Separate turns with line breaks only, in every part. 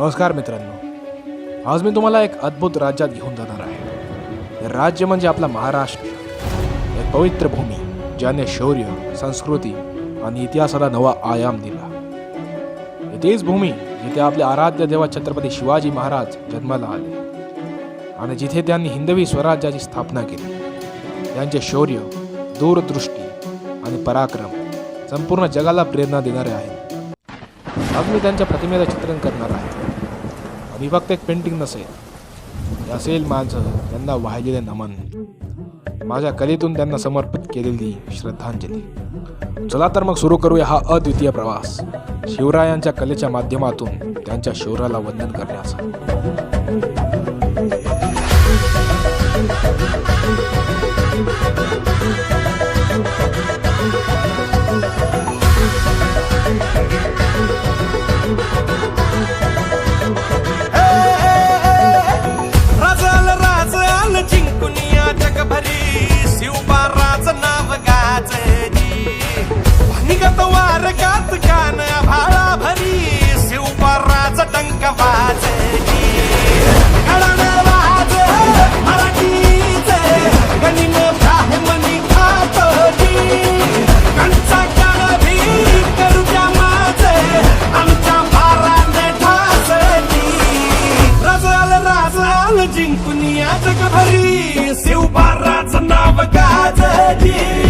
नमस्कार मित्रांनो. आज मी तुम्हाला एक अद्भुत राज्यात घेऊन जाणार आहे. हे राज्य म्हणजे आपला महाराष्ट्र. एक पवित्र भूमी ज्याने शौर्य संस्कृती आणि इतिहासाला नवा आयाम दिला. तीच भूमी जिथे आपले आराध्य देवा छत्रपती शिवाजी महाराज जन्माला आले. आणि जिथे त्यांनी हिंदवी स्वराज्याची स्थापना केली. त्यांचे शौर्य दूरदृष्टी आणि पराक्रम संपूर्ण जगाला प्रेरणा देणारे आहेत. आज मी त्यांच्या प्रतिमेचं चित्रण करणार आहे. मी फक्त एक पेंटिंग नसेल. असेल माझं त्यांना वाहिलेले नमन. माझ्या कलेतून त्यांना समर्पित केलेली श्रद्धांजली. चला तर मग सुरू करूया हा अद्वितीय प्रवास. शिवरायांच्या कलेच्या माध्यमातून त्यांच्या शौर्याला वंदन करण्याचा.
जिंकून या जगभरी शिवबाराचं नाव गाजली.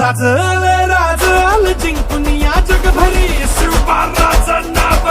राजल राजल जिंकून या जगभरी शिवबा राजा नाव